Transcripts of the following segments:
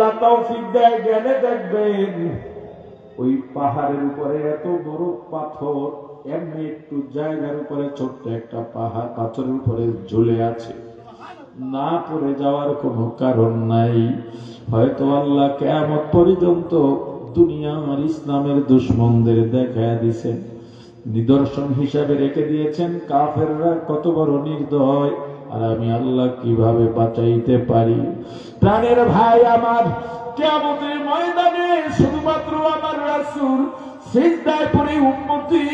আল্লাহ তৌফিক দেয় জ্ঞানে দেখবেন। ওই পাহাড়ের উপরে এত বড় পাথর এমনি একটু জায়গার উপরে ছোট্ট একটা পাহাড়, পাথরের উপরে ঝুলে আছে। না পড়ে যাওয়ার কোনো কারণ নাই। হয়তো আল্লাহ কেমন পর্যন্ত দুনিয়া দুনিয়ার ইসলামের দুশ্মনদের দেখা দিছেন। নিদর্শন হিসাবে রেখে দিয়েছেন। কাফেররা কত বড় নির্দয়। আর আমি আল্লাহ কীভাবে বাঁচাইতে পারি? প্রাণের ভাই আমার কেমতের ময়দানে শুধুমাত্র আমার রাসূল সিজদায় পড়ে উম্মতি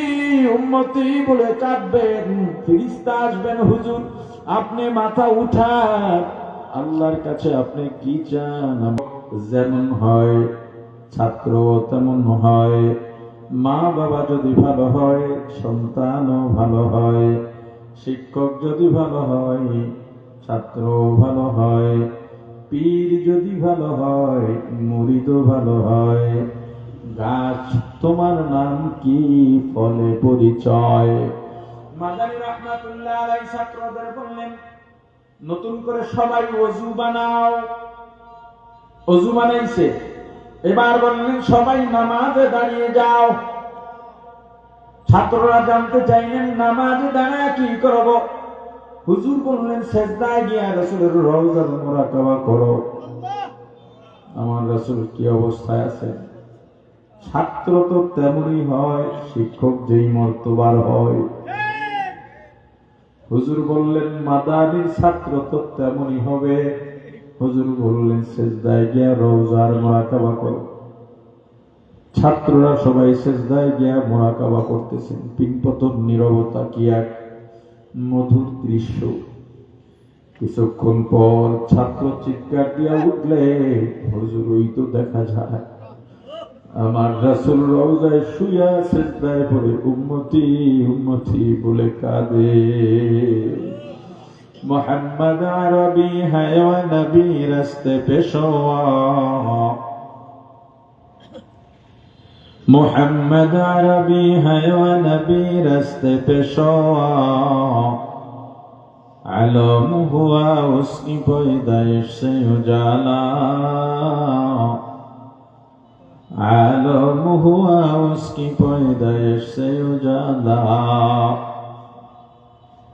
উম্মতি বলে কাঁদবেন। ফিরিস্তা আসবেন হুজুর, আপনি মাথা উঠান। আল্লাহর কাছে আপনি কি চান? যেমন হয় ছাত্র তেমন হয়। মা বাবা যদি ভালো হয়, সন্তানও ভালো হয়। শিক্ষক যদি ভালো হয় ছাত্র ভালো হয়, পীর যদি ভালো হয় মুরিদও ভালো হয়। গাছ, তোমার নাম কি? ফলে পরিচয়। আলাই ছাত্রদের বললেন, নতুন করে সবাই অজু বানাও। অজু বানাইছে এবার বললেন, সবাই নামাজে দাঁড়িয়ে যাও। ছাত্ররা জানতে চাইলেন, নামাজে দাঁড়ায় কি করব? হুজুর বললেন, সেজদায় গিয়া রসুলের রওজার মোরাকাবা করো। আমার রসুল কি অবস্থায় আছে? ছাত্র তো তেমনই হয়, শিক্ষক যেই মর্তবার হয়। হুজুর বললেন, মাদানির ছাত্র তো তেমনই হবে। হুজুর বললেন, সেজদায় গিয়া রওজার মোরাকাবা করো। ছাত্ররা সবাই সেজদায় গিয়া মোরাকাবা করতেছেন। পিনপতন নীরবতা কি এক মধুর দৃশ্য। কিছুক্ষণ পর ছাত্র চিৎকার দিয়া উঠলে, হুজুর, ওই তো দেখা যায়। আমার রাসুল রওজায় শুয়া সেজদায় পড়ে উম্মতি উম্মতি বলে কাঁদে। মোহাম্মদ আরবি হায় নবী রাস্তে পেশোয়া। محمد عربی ہے و نبی رستے پہ شوا علم ہوا اس کی پیدائش سے اجالا علم ہوا اس کی پیدائش سے اجالا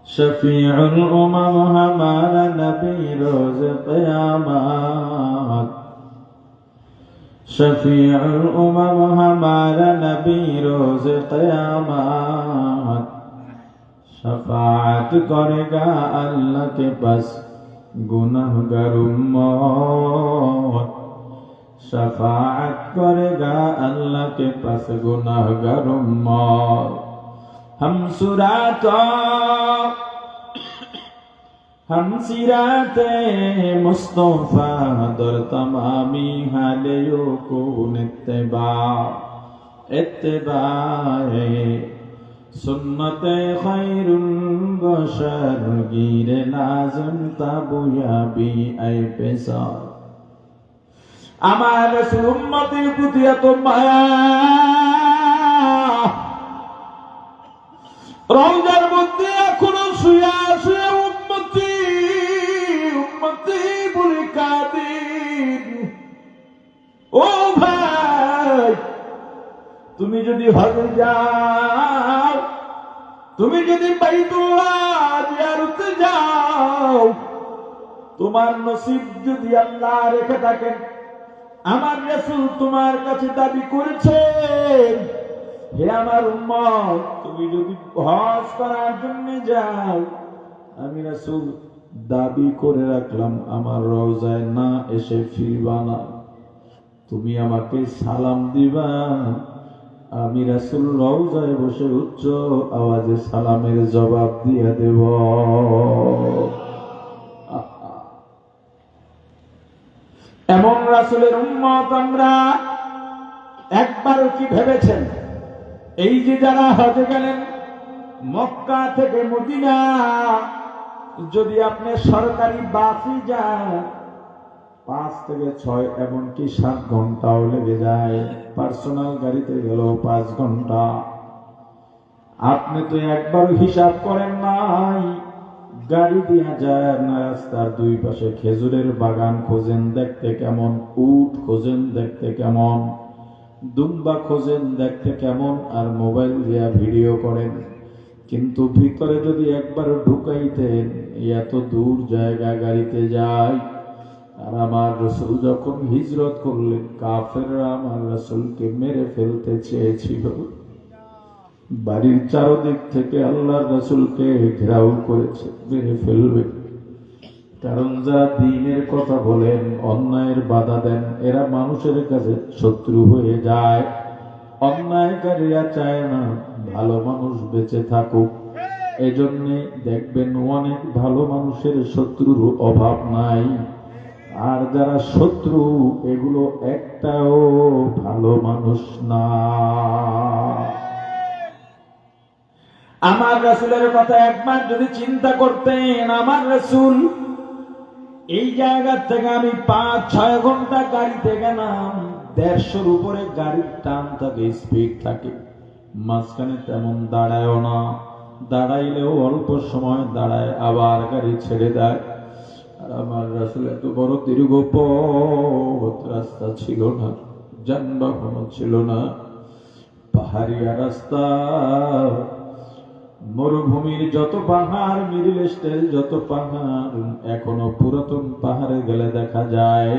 شفیع الامم ہمارا نبی روز قیامت شفیع الامم ہمارا نبی روز قیامت شفاعت کرے گا اللہ کے پاس گناہ گر امت شفاعت کرے گا اللہ کے پاس گناہ گر امت ہم سراتوں ہم سرات مصطفیٰ در تمامی حالیوں کو اتباع اتباع سنت خیر البشر گیر لازم تبویا بی ای پیسار আমার সুম্মতির প্রতি এত মায়া রমজার মধ্যে এখনও শুয়া শুয়ে ও ভাই, তুমি যদি হজে যাও, তুমি যদি বাইতুল্লাহ জিয়ারতে যাও, তোমার নসিব যদি আল্লাহ রেখে থাকেন, আমার রাসূল তোমার কাছে দাবি করেছেন, হে আমার উম্মত, তুমি যদি হজ করার জন্য যাও, আমি রাসূল দাবি করে রাখলাম, আমার রওজায় না এসে ফিরবা না। তুমি আমাকে সালাম দিবা। আমি রাসুল রওজায় বসে উচ্চ আওয়াজে সালামের জবাব দিয়া দেব। এমন রাসূলের উম্মত আমরা একবারও কি ভেবেছেন? এই যে যারা হজে গেলেন, মক্কা থেকে মদিনা, যদি আপনি সরকারি বাসে যান পাঁচ থেকে ছয় এমনকি সাত ঘন্টাও লেগে যায় পার্সোনাল গাড়িতে গেলেও পাঁচ ঘণ্টা। আপনি তো একবার হিসাব করেন নাই। গাড়ি দিয়া যায় না, রাস্তার দুই পাশে খেজুরের বাগান খোঁজেন দেখতে কেমন, উট খোঁজেন দেখতে কেমন, দুম্বা খোঁজেন দেখতে কেমন আর মোবাইল দিয়া ভিডিও করেন। কিন্তু ভিতরে যদি একবার ঢুকাইতেন, এত দূর জায়গা গাড়িতে যায়। আর আমার রসুল যখন হিজরত করলেন, কাফেররা আমার রসুলকে মেরে ফেলতে চেয়েছিল। বাড়ির চারদিক থেকে আল্লাহর রসুলকে ঘেরাও করেছে, মেরে ফেলবে। কারণ যারা দিনের কথা বলেন, অন্যায়ের বাধা দেন, এরা মানুষের কাছে শত্রু হয়ে যায়। অন্যায়কারীরা চায় না, ভালো মানুষ বেঁচে থাকুক। এজন্যে দেখবেন অনেক ভালো মানুষের শত্রুর অভাব নাই। আর যারা শত্রু, এগুলো একটাও ভালো মানুষ না। আমার রাসুলের কথা একবার যদি চিন্তা করতেন, আমার রাসুল, এই জায়গা থেকে আমি পাঁচ, ছয় ঘণ্টা গাড়িতে গেলাম, দেড়শোর উপরে গাড়ির টান থাকে স্পিড থাকে। মাঝখানে তেমন দাঁড়ায়ও না। দাঁড়াইলেও অল্প সময় দাঁড়ায়, আবার গাড়ি ছেড়ে দেয়। আর আমার রাসুল এত বড় দীর্ঘ রাস্তা ছিল না, যানবাহনও ছিল না পাহাড়িয়া রাস্তা, মরুভূমির যত পাহাড়, মিডিল ইস্টের যত পাহাড়, এখনও পুরাতন পাহাড়ে গেলে দেখা যায়,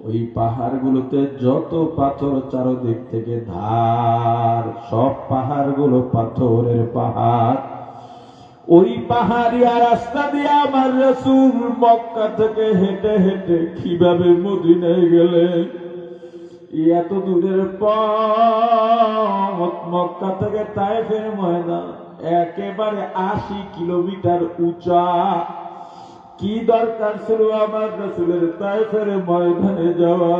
ওই পাহাড়গুলোতে যত পাথর চারদিক থেকে ধার, সব পাহাড়গুলো পাথরের পাহাড়। ওই পাহাড়িয়া রাস্তা দিয়ে আমার রসুল মক্কা থেকে হেঁটে হেঁটে কীভাবে মদিনায় গেলেন? এত দূরের পথ মক্কা থেকে তাই তাইফের ময়দান, একেবারে আশি কিলোমিটার উঁচা। কি দরকার ছিল আমার রসুলের তাইফের ময়দানে যাওয়া?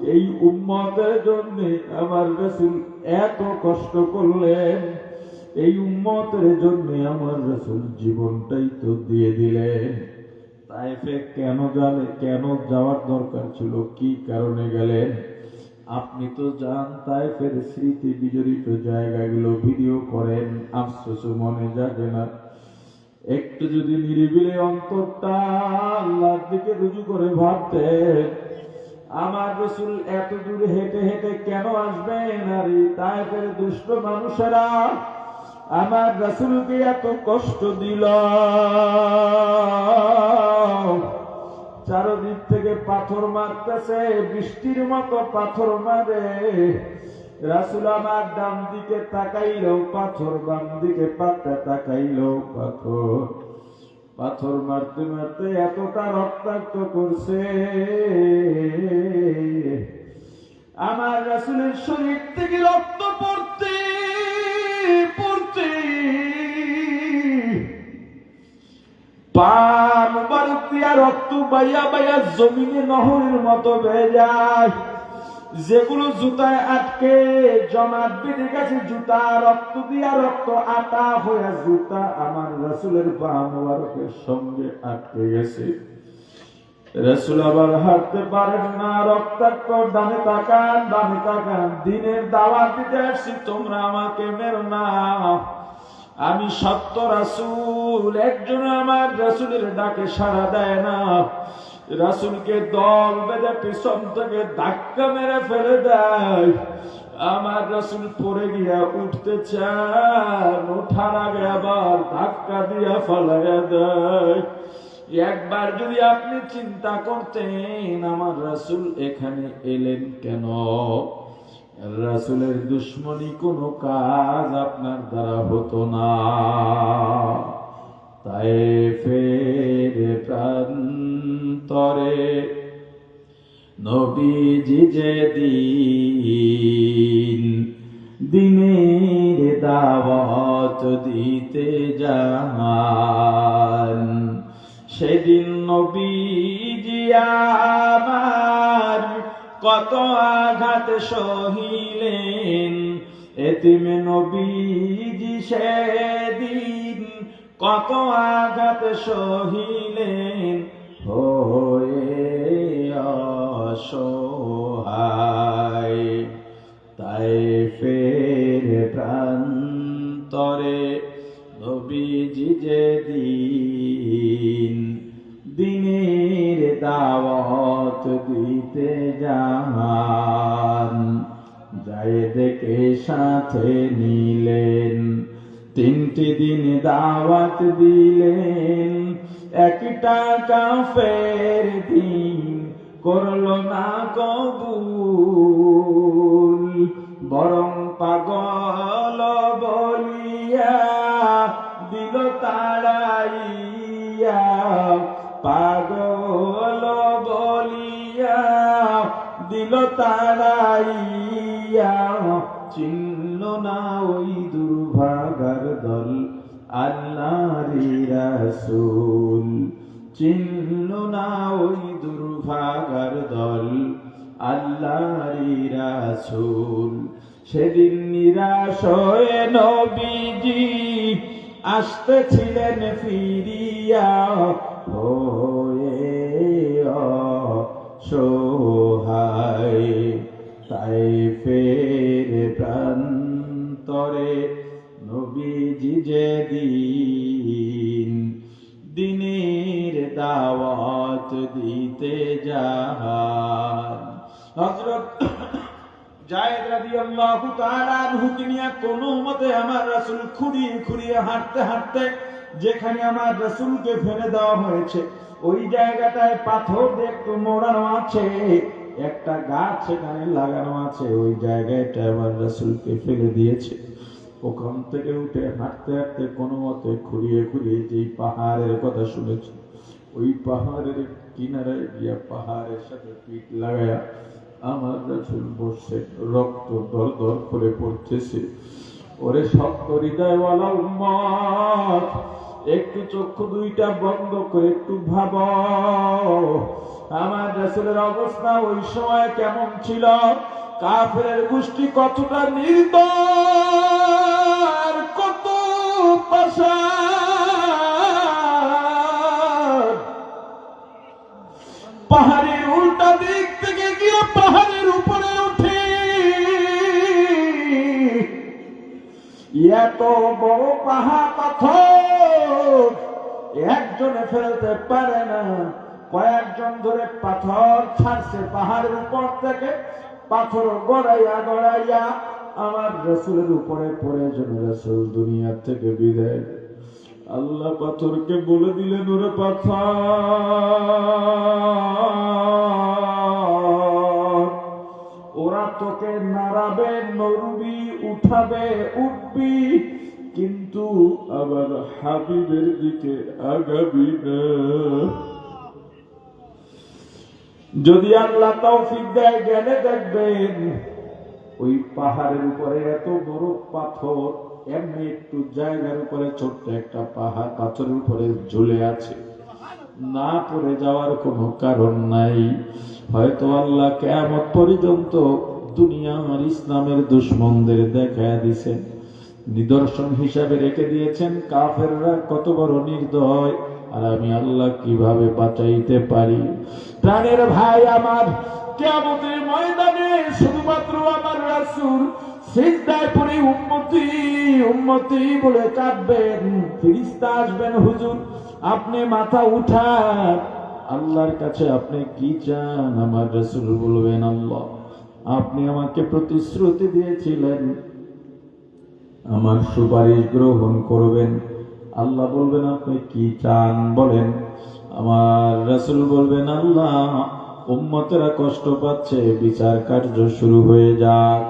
এই উম্মতের জন্য আমার রসুল এত কষ্ট করলেন। এই উম্মতের জন্য আমার রসুল জীবনটাই তো দিয়ে দিলেন। তাইফে কেন জানে, কেন যাওয়ার দরকার ছিল, কি কারণে গেলেন? আপনি তো যান তাইফের স্মৃতি বিজড়িত জায়গাগুলো ভিডিও করেন আফসোস মনে জাগে না। একটু যদি নিরিবিলি অন্তরটা আল্লাহর দিকে রুজু করে ভাবতেন, আমার রসুল এত দূরে হেঁটে হেঁটে কেন আসবেন? আর এই তাইফের দুষ্ট মানুষেরা আমার রসুলকে এত কষ্ট দিল। চারদিক থেকে পাথর মারতেছে, বৃষ্টির মতো পাথর মারে। রাসুল আমার ডান দিকে তাকাইল, পাথর বাম দিকে পাতা তাকাইল, পাথর। পাথর মারতে মারতে এতটা রক্তাক্ত করছে। আমার রাসুলের শরীর থেকে রক্ত পড়তে পা দিয়া রক্ত বাইয়া বাইয়া জমিনে নহরের মতো বেয়ে যায়। যেগুলো জুতায় আটকে, জমাট বেঁধে গেছে জুতা, রক্ত দিয়া রক্ত আটা হয়ে জুতা আমার রসুলের পা সঙ্গে আটকে গেছে। রসুল আবার হাঁটতে পারেন না, রক্তাক্ত তাকান, ডানে তাকান, দিনের দাওয়াত দিতে আসছি, তোমরা আমাকে মেরো না। আমি সত্য রাসুল, একজন আমার রাসুলের ডাকে সাড়া দেয় না। রাসুলকে দল বেঁধে পিছন থেকে ধাক্কা মেরে ফেলে দেয়। আমার রাসুল পরে গিয়া উঠতে চান ওঠার আগে আবার ধাক্কা দিয়া ফেলাইয়া দেয়। একবার যদি আপনি চিন্তা করতেন, আমার রাসুল এখানে এলেন কেন? রাসুলের দুশ্মনী কোনো কাজ আপনার দ্বারা হতো না। তাই ফের প্রান্তরে নবীজি যে দিন দিনের দাওয়াত দিতে যান সেদিন নবীজি আমার কত আঘাত সহিলেন। এতিমে নবীজি সেদিন কত আঘাত সহিলেন। ও তাই ফের প্রান্তরে নবীজি যে দিন দিনের দাওয়া দাওয়াত দিতে যান জায়েদকে সাথে নিলেন, তিনটি দিন দাওয়াত দিলেন। একটা কাফের দিন করল না কবুল, বরং পাগল তাড়াইয়া চিনল না ওই দুর্ভাগার দল আল্লাহরি রাসূল। চিনল না ওই দুর্ভাগার দল আল্লাহরি সেদিন নিরাশ হয়ে নবীজি আসতেছিলেন ফিরিয়া। হয়ে সোহায় নবীজি যে দিন, দিনের দাওয়াত দিতে যান হযরত জায়েদ রাদিয়াল্লাহু তাআলা আনহুকে নিয়ে কোনো মতে আমার রাসূল খুঁড়িয়ে খুঁড়িয়ে হাঁটতে হাঁটতে যেখানে আমার রাসূলকে ফেলে দেওয়া হয়েছে, ওই জায়গাটায় পাথর দিয়ে মোড়ানো আছে, একটা গাছ সেখানে লাগানো আছে, ওই জায়গাটা আমার রাসূলকে ফেলে দিয়েছে। ওখান থেকে উঠে হাঁটতে হাঁটতে কোনো মতে খুঁড়িয়ে খুঁড়িয়ে যেই পাহাড়ের কথা শুনেছি, ওই পাহাড়ের কিনারায় গিয়া পাহাড়ের সাথে পিঠ লাগায়া আমার রাসূল বসে রক্ত দর দর করে পড়তেছে। ওরে শক্ত হৃদয়ওয়ালা উম্মত, একটু চক্ষু দুইটা বন্ধ করে একটু ভাব। আমার রাসূলের অবস্থা ওই সময় কেমন ছিল? কাফের গোষ্ঠী কতটা নির্দয়? কত পাশার পাহাড়ের উল্টা দিক থেকে গিয়ে পাহাড়ের উপরে উঠে। এত বড় পাহাড় পাথর, একজনে ফেলতে পারে না। কয়েকজন ধরে পাথর ছাড়ছে পাহাড়ের উপর থেকে, পাথর গড়াইয়া গড়াইয়া আমার রসুলের উপরে পড়ে যেন রসুল দুনিয়ার থেকে বিদায়। আল্লাহ পাথরকে বলে দিলেন, ওরে পাথর, ওরা তোকে নাড়াবে, নড়বি, উঠাবে, উঠবি, কিন্তু আবার হাবিবের দিকে আগাবি না যদি আল্লাহ তৌফিক দেয়, গেলে দেখবেন ওই পাহাড়ের উপরে এত বড় পাথর এমনি একটু জায়গার উপরে ছোট্ট একটা পাহাড়, পাথরের উপরে ঝুলে আছে। না পড়ে যাওয়ার কোনো কারণ নাই। হয়তো আল্লাহ কেমন পর্যন্ত দুনিয়া আমার ইসলামের দুশ্মনদের দেখা দিছেন। নিদর্শন হিসাবে রেখে দিয়েছেন। কাফেররা কত বড় নির্দয়। আর আমি আল্লাহ কীভাবে বাঁচাইতে পারি? প্রাণের ভাই আমার কেমতের ময়দানে শুধুমাত্র আমার রাসূল বলে কাঁদবেন আসবেন হুজুর, আপনি মাথা আল্লাহর কাছে আপনি কি চান? আমার রাসূল বলবেন, আল্লাহ, আপনি আমাকে প্রতিশ্রুতি দিয়েছিলেন। আমার সুপারিশ গ্রহণ করবেন। আল্লাহ বলবেন, আপনি কি চান? বলেন, আমার রাসূল বলবেন, আল্লাহ, উম্মতেরা কষ্ট পাচ্ছে, বিচার কার্য শুরু হয়ে যাক।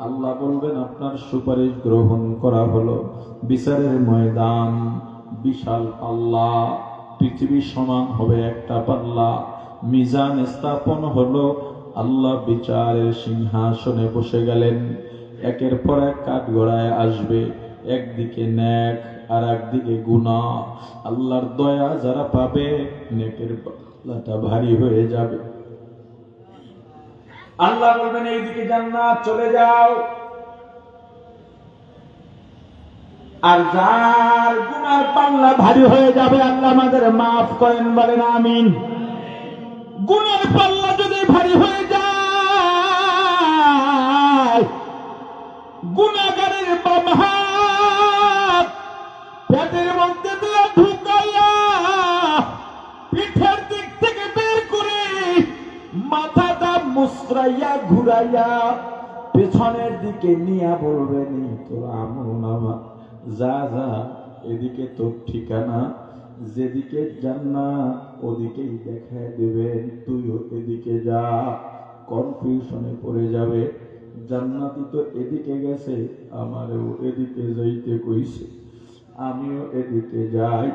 আল্লাহ বলবেন, আপনার সুপারিশ গ্রহণ করা হলো, বিচারের ময়দান, বিশাল পাল্লা, পৃথিবী সমান হবে একটা পাল্লা, মিজান স্থাপন হলো। আল্লাহ বিচারের সিংহাসনে বসে গেলেন। একের পর এক কাঠগড়ায় আসবে, একদিকে ন্যাক আর একদিকে গুণা। আল্লাহর দয়া যারা পাবে, নেকের পাল্লাটা ভারী হয়ে যাবে। আল্লাহ বলবেন, এইদিকে জান্নাত, চলে যাও। আর যার গুনার পাল্লা ভারী হয়ে যাবে, আল্লাহ আমাদের মাফ করেন, বলেন আমিন। গুনার পাল্লা যদি ভারী হয়ে যায় গুনাগারের বাম মসরাইয়া ঘুরাইয়া পেছনের দিকে নিয়ে বলবেন "এই তোর আমল নামা। যা যা, এদিকে তোর ঠিকানা। যেদিকে জান্নাত ওদিকেই দেখায় দেবেন তুইও এদিকে যা। কনফিউশনে পড়ে যাবে। জান্নাতি তো এদিকে গেছে, আমারও এদিকে যাইতে কইছে। আমিও এদিকে যাই।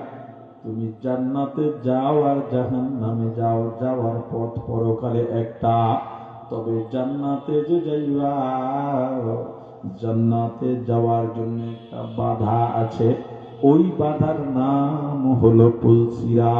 তুমি জান্নাতে যাও আর জাহান নামে যাও। যাওয়ার পথ পরকালে একটা। তবে জান্নাতে যে যাইবা, জান্নাতে যাওয়ার জন্য একটা বাধা আছে। ওই বাধার নাম হলো পুলসিরা